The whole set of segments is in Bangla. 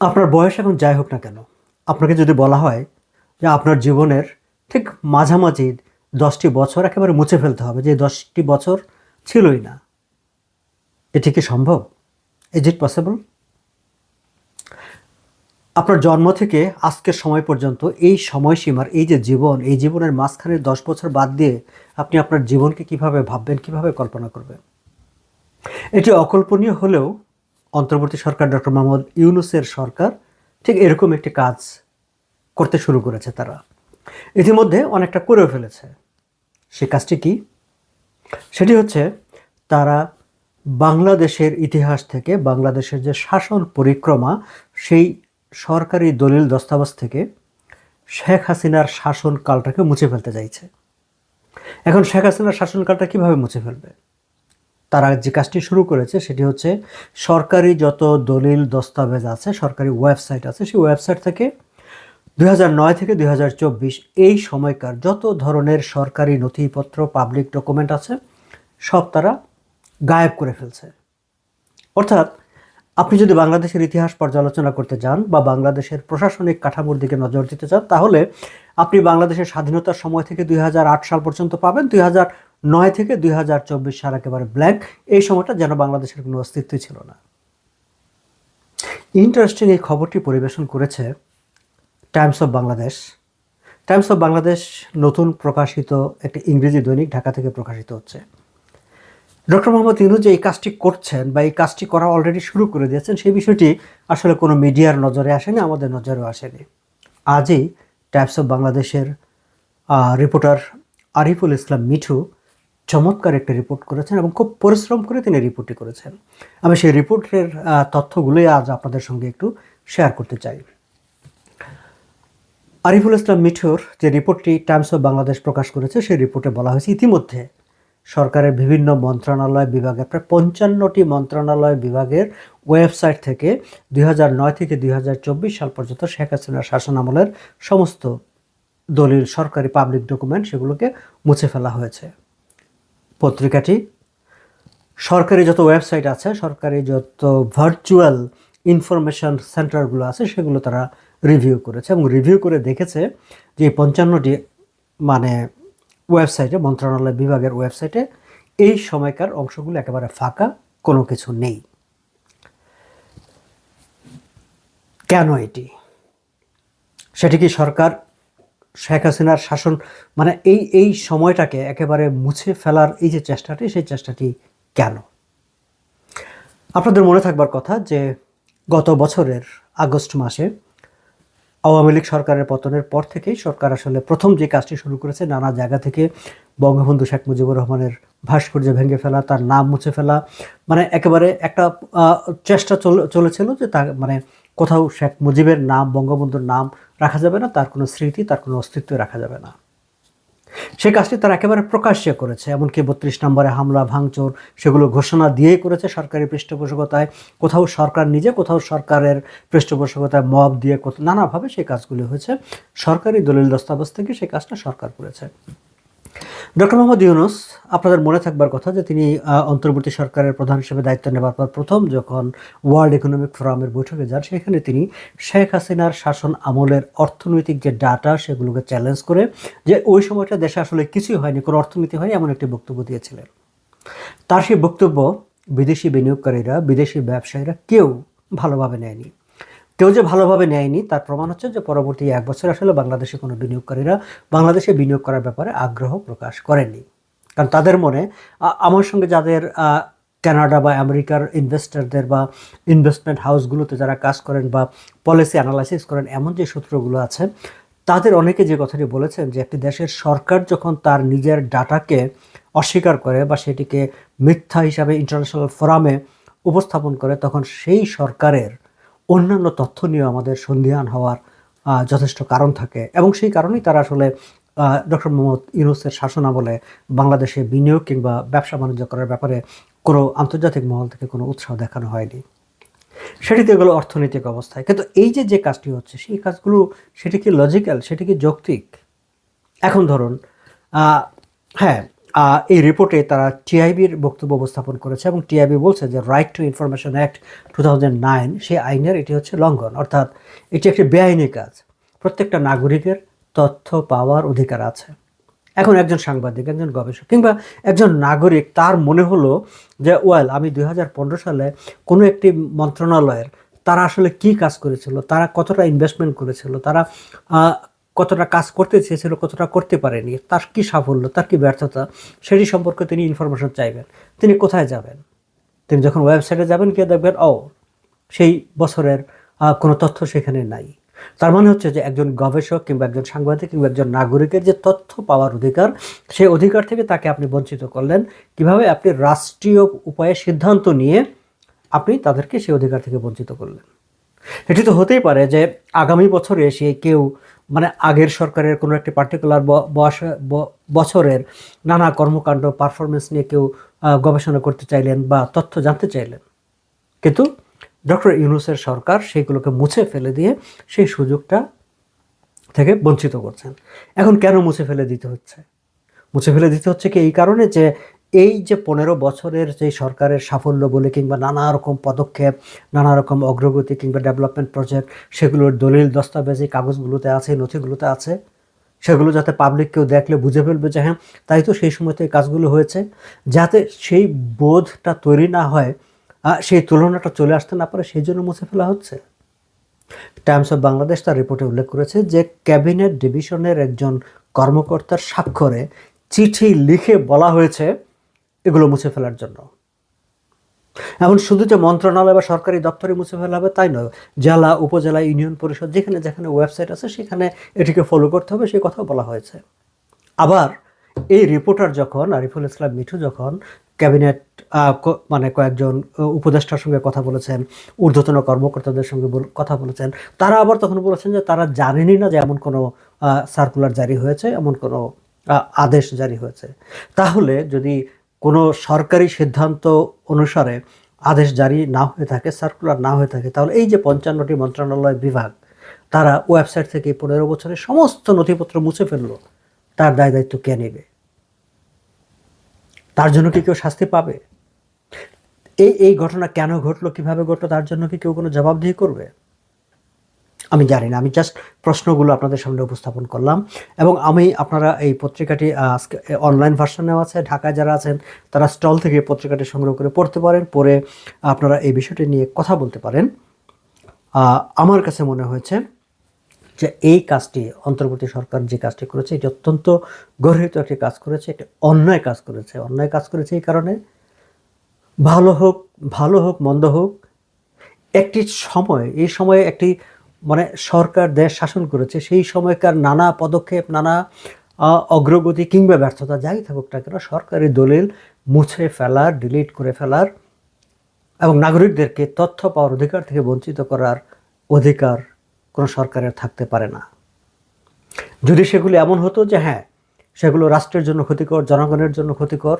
আপনার বয়স এখন যাই হোক না কেন, আপনাকে যদি বলা হয় যে আপনার জীবনের ঠিক মাঝামাঝি দশটি বছর একেবারে মুছে ফেলতে হবে, যে দশটি বছর ছিলই না, এটি কি সম্ভব? ইজ ইট পসিবল আপনার জন্ম থেকে আজকের সময় পর্যন্ত এই সময়সীমার, এই যে জীবন, এই জীবনের মাঝখানে দশ বছর বাদ দিয়ে আপনি আপনার জীবনকে কীভাবে ভাববেন, কীভাবে কল্পনা করবেন? এটি অকল্পনীয় হলেও অন্তর্বর্তী সরকার ডক্টর মোহাম্মদ ইউনুসের সরকার ঠিক এরকম একটি কাজ করতে শুরু করেছে তারা। ইতিমধ্যে অনেকটা করেও ফেলেছে। সে কাজটি কি? সেটি হচ্ছে তারা বাংলাদেশের ইতিহাস থেকে, বাংলাদেশের যে শাসন পরিক্রমা, সেই সরকারি দলিল দস্তাবেজ থেকে শেখ হাসিনার শাসনকালটাকে মুছে ফেলতে চাইছে। এখন শেখ হাসিনার শাসনকালটা কীভাবে মুছে ফেলবে? তারা যে কাজটি শুরু করেছে সেটি হচ্ছে সরকারি যত দলিল দস্তাবেজ আছে, সরকারি ওয়েবসাইট আছে, সেই ওয়েবসাইট থেকে দুই থেকে দুই হাজার চব্বিশ এই সময়কার যত ধরনের সরকারি নথিপত্র পাবলিক ডকুমেন্ট আছে, সব তারা গায়েব করে ফেলছে। অর্থাৎ আপনি যদি বাংলাদেশের ইতিহাস পর্যালোচনা করতে চান বা বাংলাদেশের প্রশাসনিক কাঠামোর দিকে নজর দিতে চান, তাহলে আপনি বাংলাদেশের স্বাধীনতার সময় থেকে দুই হাজার আট সাল পর্যন্ত পাবেন। দুই হাজার নয় থেকে দুই হাজার চব্বিশ সাল একেবারে ব্ল্যাঙ্ক এই সময়টা যেন বাংলাদেশের কোনো অস্তিত্বই ছিল না। ইন্টারেস্টিং এই খবরটি পরিবেশন করেছে Times of Bangladesh Times of Bangladesh নতুন প্রকাশিত একটি ইংরেজি দৈনিক ঢাকা থেকে প্রকাশিত হচ্ছে। ডক্টর মোহাম্মদ ইউনুস যে এই কাজটি করছেন বা এই কাজটি করা অলরেডি শুরু করে দিয়েছেন, সেই বিষয়টি আসলে কোনো মিডিয়ার নজরে আসেনি, আমাদের নজরেও আসেনি। আজই টাইমস অফ বাংলাদেশের রিপোর্টার আরিফুল ইসলাম মিঠু চমৎকার একটা রিপোর্ট করেছেন এবং খুব পরিশ্রম করে তিনি রিপোর্টটি করেছেন। আমি সেই রিপোর্টের তথ্যগুলোই আজ আপনাদের সঙ্গে একটু শেয়ার করতে চাই। আরিফুল ইসলাম মিঠুর যে রিপোর্টটি টাইমস অফ বাংলাদেশ প্রকাশ করেছে, সেই রিপোর্টে বলা হয়েছে, ইতিমধ্যে সরকারের বিভিন্ন মন্ত্রণালয় বিভাগের, প্রায় পঞ্চান্নটি মন্ত্রণালয় বিভাগের ওয়েবসাইট থেকে দুই থেকে দুই হাজার চব্বিশ সাল পর্যন্ত শেখ হাসিনার শাসন আমলের সমস্ত দলিল, সরকারি পাবলিক ডকুমেন্ট সেগুলোকে মুছে ফেলা হয়েছে। পত্রিকাটি। সরকারি যত ওয়েবসাইট আছে, সরকারি যত ভার্চুয়াল ইনফরমেশন সেন্টারগুলো আছে, সেগুলো তারা রিভিউ করেছে এবং রিভিউ করে দেখেছে যে পঞ্চান্নটি মানে ওয়েবসাইটে মন্ত্রণালয় বিভাগের ওয়েবসাইটে এই সময়কার অংশগুলো একেবারে ফাঁকা, কোনো কিছু নেই। কেন এটি? সেটি কি সরকার শেখ হাসিনার শাসন মানে এই এই সময়টাকে একেবারে মুছে ফেলার এই যে চেষ্টাটি, সেই চেষ্টাটি কেন? আপনাদের মনে থাকবার কথা যে গত বছরের আগস্ট মাসে আওয়ামী লীগ সরকারের পতনের পর থেকেই সরকার আসলে প্রথম যে কাজটি শুরু করেছে, নানা জায়গা থেকে বঙ্গবন্ধু শেখ মুজিবুর রহমানের ভাস্কর্য ভেঙে ফেলা, তার নাম মুছে ফেলা মানে একেবারে একটা চেষ্টা চলেছিল যে তা মানে কোথাও শেখ মুজিবের নাম, বঙ্গবন্ধুর নাম রাখা যাবে না, তার কোনো স্মৃতি, তার কোনো অস্তিত্ব রাখা যাবে না। সে কাজটি তারা একেবারে প্রকাশ্যে করেছে, এমনকি বত্রিশ নম্বরে হামলা, ভাঙচুর, সেগুলো ঘোষণা দিয়েই করেছে সরকারি পৃষ্ঠপোষকতায়। কোথাও সরকার নিজে, কোথাও সরকারের পৃষ্ঠপোষকতায় মব দিয়ে নানাভাবে সেই কাজগুলি হয়েছে। সরকারি দলিল দস্তাবেজ থেকে সেই কাজটা সরকার করেছে। ডক্টর মোহাম্মদ ইউনুস, আপনাদের মনে থাকবার কথা যে তিনি অন্তর্বর্তী সরকারের প্রধান হিসেবে দায়িত্ব নেবার পর প্রথম যখন ওয়ার্ল্ড ইকোনমিক ফোরামের বৈঠকে যান, সেখানে তিনি শেখ হাসিনার শাসন আমলের অর্থনৈতিক যে ডাটা, সেগুলোকে চ্যালেঞ্জ করে যে ওই সময়টা দেশে আসলে কিছুই হয়নি, কোনো অর্থনীতি হয়নি, এমন একটি বক্তব্য দিয়েছিলেন। তার সেই বক্তব্য বিদেশি বিনিয়োগকারীরা, বিদেশি ব্যবসায়ীরা কেউ ভালোভাবে নেয়নি। কেউ যে ভালোভাবে নেয়নি, তার প্রমাণ হচ্ছে যে পরবর্তী এক বছর আসলে বাংলাদেশে কোনো বিনিয়োগকারীরা বাংলাদেশে বিনিয়োগ করার ব্যাপারে আগ্রহ প্রকাশ করেনি কারণ তাদের মনে আমার সঙ্গে যাদের কানাডা বা আমেরিকার ইনভেস্টারদের বা ইনভেস্টমেন্ট হাউসগুলোতে যারা কাজ করেন বা পলিসি অ্যানালাইসিস করেন, এমন যে সূত্রগুলো আছে, তাদের অনেকে যে কথাটি বলেছেন যে একটি দেশের সরকার যখন তার নিজের ডাটাকে অস্বীকার করে বা সেটিকে মিথ্যা হিসাবে ইন্টারন্যাশনাল ফোরামে উপস্থাপন করে, তখন সেই সরকারের অন্যান্য তথ্য নিয়ে আমাদের সন্ধিহান হওয়ার যথেষ্ট কারণ থাকে। এবং সেই কারণেই তারা আসলে ডক্টর মোহাম্মদ ইউনুসের শাসনামলে বাংলাদেশে বিনিয়োগ কিংবা ব্যবসা বাণিজ্য করার ব্যাপারে কোনো আন্তর্জাতিক মহল থেকে কোনো উৎসাহ দেখানো হয়নি। সেটিতে এগুলো অর্থনৈতিক অবস্থায়। কিন্তু এই যে যে কাজটি হচ্ছে, সেই কাজগুলো সেটি কি লজিক্যাল সেটি কি যৌক্তিক? এখন ধরুন হ্যাঁ এই রিপোর্টে তারা টিআইবির বক্তব্য উপস্থাপন করেছে এবং টিআইবি বলছে যে right to information act to সেই আইনের এটি হচ্ছে লঙ্ঘন। অর্থাৎ এটি একটি বেআইনি কাজ। প্রত্যেকটা নাগরিকের তথ্য পাওয়ার অধিকার আছে। এখন একজন সাংবাদিক, একজন গবেষক কিংবা একজন নাগরিক তার মনে হলো যে ওয়েল আমি দুই হাজার পনেরো সালে কোনো একটি মন্ত্রণালয়ের তারা আসলে কি কাজ করেছিল, তারা কতটা ইনভেস্টমেন্ট করেছিল, তারা কতটা কাজ করতে চেয়েছিল কতটা করতে পারেনি, তার কি সাফল্য, তার কি ব্যর্থতা, সেটি সম্পর্কে তিনি ইনফরমেশন চাইবেন। তিনি কোথায় যাবেন? তিনি যখন ওয়েবসাইটে যাবেন, গিয়ে দেখবেন, ও, সেই বছরের কোনো তথ্য সেখানে নাই। তার মানে হচ্ছে যে একজন গবেষক কিংবা একজন সাংবাদিক কিংবা একজন নাগরিকের যে তথ্য পাওয়ার অধিকার সেই অধিকার থেকে তাকে আপনি বঞ্চিত করলেন। কীভাবে আপনি রাষ্ট্রীয় উপায়ে সিদ্ধান্ত নিয়ে আপনি তাদেরকে সেই অধিকার থেকে বঞ্চিত করলেন? এটি তো হতেই পারে যে আগামী বছরে এসে কেউ মানে আগের সরকারের কোনো একটি পার্টিকুলার বছরের নানা কর্মকাণ্ড পারফরমেন্স নিয়ে কেউ গবেষণা করতে চাইলেন বা তথ্য জানতে চাইলেন। কিন্তু ডক্টর ইউনুসের সরকার সেইগুলোকে মুছে ফেলে দিয়ে সেই সুযোগটা থেকে বঞ্চিত করছেন। এখন কেন মুছে ফেলে দিতে হচ্ছে? মুছে ফেলে দিতে হচ্ছে কি এই কারণে যে এই যে পনেরো বছরের যে সরকারের সাফল্য বলে কিংবা নানা রকম পদক্ষেপ, নানা রকম অগ্রগতি কিংবা ডেভেলপমেন্ট প্রজেক্ট সেগুলোর দলিল দস্তাবেজ কাগজগুলোতে আছে, নথিগুলোতে আছে? সেগুলো যাতে পাবলিক কেউ দেখলে বুঝে ফেলবে যে হ্যাঁ তাই তো সেই সময়তে এই কাজগুলো হয়েছে। যাতে সেই বোধটা তৈরি না হয় সেই তুলনাটা চলে আসতে না পারে, সেই জন্য মুছে ফেলা হচ্ছে। টাইমস অফ বাংলাদেশ তার রিপোর্টে উল্লেখ করেছে যে ক্যাবিনেট ডিভিশনের একজন কর্মকর্তার স্বাক্ষরে চিঠি লিখে বলা হয়েছে এগুলো মুছে ফেলার জন্য। এখন শুধু যে মন্ত্রণালয় বা সরকারি দপ্তরে মুছে ফেলা হবে তাই নয়, জেলা, উপজেলা, ইউনিয়ন পরিষদ, যেখানে যেখানে ওয়েবসাইট আছে সেখানে এটিকে ফলো করতে হবে, সেই কথাও বলা হয়েছে। আবার এই রিপোর্টার যখন, আরিফুল ইসলাম মিঠু যখন ক্যাবিনেট মানে কয়েকজন উপদেষ্টার সঙ্গে কথা বলেছেন, ঊর্ধ্বতন কর্মকর্তাদের সঙ্গে কথা বলেছেন, তারা আবার তখন বলেছেন যে তারা জানেনই না যে এমন কোনো সার্কুলার জারি হয়েছে, এমন কোনো আদেশ জারি হয়েছে। তাহলে যদি কোনো সরকারি সিদ্ধান্ত অনুসারে আদেশ জারি না হয়ে থাকে সার্কুলার না হয়ে থাকে, তাহলে এই যে পঞ্চান্নটি মন্ত্রণালয় বিভাগ, তারা ওয়েবসাইট থেকে পনেরো বছরের সমস্ত নথিপত্র মুছে ফেলল, তার দায় দায়িত্ব কে নেবে? তার জন্য কি কেউ শাস্তি পাবে? এই এই ঘটনা কেন ঘটলো, কীভাবে ঘটলো, তার জন্য কি কেউ কোনো জবাবদিহি করবে? আমি জানি না, আমি জাস্ট প্রশ্নগুলো আপনাদের সামনে উপস্থাপন করলাম। এবং আমি, আপনারা এই পত্রিকাটি আজকে অনলাইন ভার্সনেও আছে, ঢাকায় যারা আছেন, তারা স্টল থেকে পত্রিকাটি সংগ্রহ করে পড়তে পারেন পরে আপনারা এই বিষয়টি নিয়ে কথা বলতে পারেন। আমার কাছে মনে হয়েছে যে এই কাজটি, অন্তর্বর্তী সরকার যে কাজটি করেছে, এটি অত্যন্ত গর্হিত একটি কাজ করেছে একটি অন্যায় কাজ করেছে। অন্যায় কাজ করেছে এই কারণে, ভালো হোক ভালো হোক, মন্দ হোক, একটি সময়, এই সময়ে একটি মানে সরকার, দেশ শাসন করেছে, সেই সময়কার নানা পদক্ষেপ, নানা অগ্রগতি কিংবা ব্যর্থতা যাই থাকুক না কেন, সরকারি দলিল মুছে ফেলার ডিলিট করে ফেলার এবং নাগরিকদেরকে তথ্য পাওয়ার অধিকার থেকে বঞ্চিত করার অধিকার কোনো সরকারের থাকতে পারে না। যদি সেগুলি এমন হতো যে হ্যাঁ সেগুলো রাষ্ট্রের জন্য ক্ষতিকর, জনগণের জন্য ক্ষতিকর,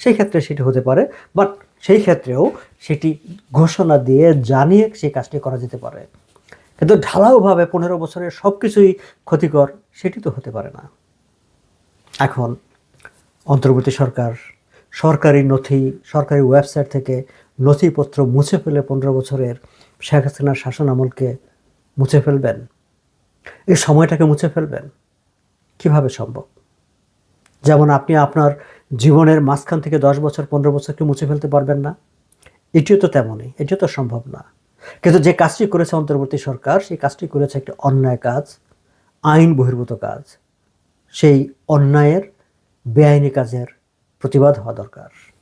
সেই ক্ষেত্রে সেটি হতে পারে বাট সেই ক্ষেত্রেও সেটি ঘোষণা দিয়ে জানিয়ে সেই কাজটি করা যেতে পারে। কিন্তু ঢালাওভাবে পনেরো বছরের সব কিছুই ক্ষতিকর, সেটি তো হতে পারে না। এখন অন্তর্বর্তী সরকার, সরকারি নথি, সরকারি ওয়েবসাইট থেকে নথিপত্র মুছে ফেলে পনেরো বছরের শেখ হাসিনার শাসন আমলকে মুছে ফেলবেন? এই সময়টাকে মুছে ফেলবেন? কীভাবে সম্ভব? যেমন আপনি আপনার জীবনের মাঝখান থেকে দশ বছর, পনেরো বছরকে মুছে ফেলতে পারবেন না। এটিও তো তেমনই, এটিও তো সম্ভব না। কিন্তু যে কাজটি করেছে অন্তর্বর্তী সরকার, সেই কাজটি করেছে একটি অন্যায় কাজ, আইন বহির্ভূত কাজ। সেই অন্যায়ের বেআইনি কাজের প্রতিবাদ হওয়া দরকার।